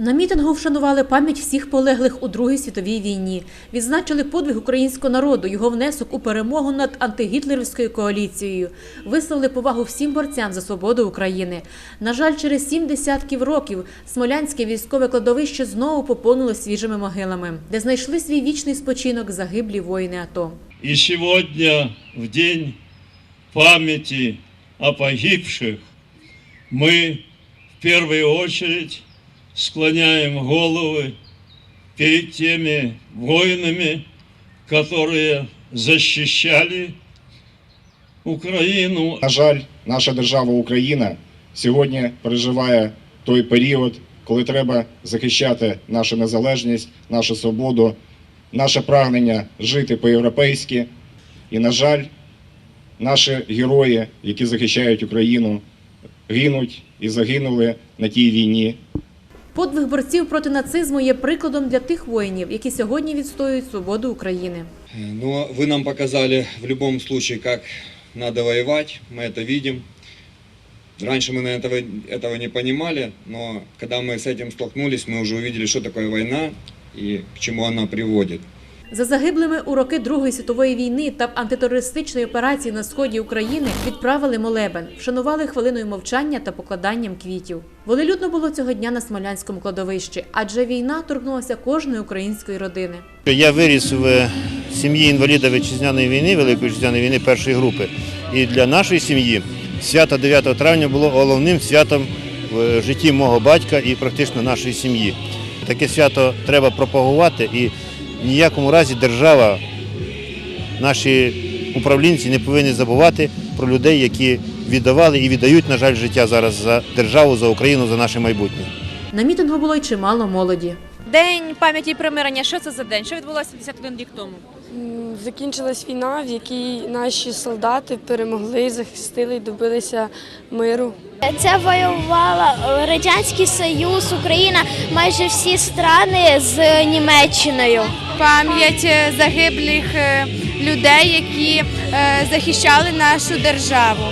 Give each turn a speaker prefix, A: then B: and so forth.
A: На мітингу вшанували пам'ять всіх полеглих у Другій світовій війні. Відзначили подвиг українського народу, його внесок у перемогу над антигітлерівською коаліцією. Висловили повагу всім борцям за свободу України. На жаль, через сім десятків років Смолянське військове кладовище знову поповнило свіжими могилами, де знайшли свій вічний спочинок загиблі воїни АТО.
B: И сегодня, в день памяти о погибших, мы в первую очередь склоняем головы перед теми воинами, которые защищали Украину
C: На жаль, наша держава Україна сьогодні переживає той період, коли треба захищати нашу незалежність, нашу свободу, наше прагнення жити по-європейськи. І, на жаль, наші герої, які захищають Україну, гинуть і загинули на тій війні.
A: Подвиг борців проти нацизму є прикладом для тих воїнів, які сьогодні відстоюють свободу України.
D: Но вы нам показали в любом случае, как надо воевать, мы это видим. Раньше мы наверное, этого, этого не понимали, но когда мы с этим столкнулись, мы уже увидели, что такое война и к чему она приводит.
A: За загиблими у роки Другої світової війни та антитерористичної операції на сході України відправили молебен, вшанували хвилиною мовчання та покладанням квітів. Волелюдно було цього дня на Смолянському кладовищі, адже війна торкнулася кожної української родини.
E: Я виріс в сім'ї інваліда вітчизняної війни, Великої вітчизняної війни першої групи. І для нашої сім'ї свято 9 травня було головним святом в житті мого батька і практично нашої сім'ї. Таке свято треба пропагувати і ніякому разі держава, наші управлінці не повинні забувати про людей, які віддавали і віддають, на жаль, життя зараз за державу, за Україну, за наше майбутнє.
A: На мітингу було й чимало молоді.
F: День пам'яті і примирення. Що це за день? Що відбулося 51 рік тому?
G: Закінчилась війна, в якій наші солдати перемогли, захистили і добилися миру.
H: Це воювала Радянський Союз, Україна, майже всі страни з Німеччиною.
F: Пам'ять е, загиблих е, людей, які е, захищали нашу державу.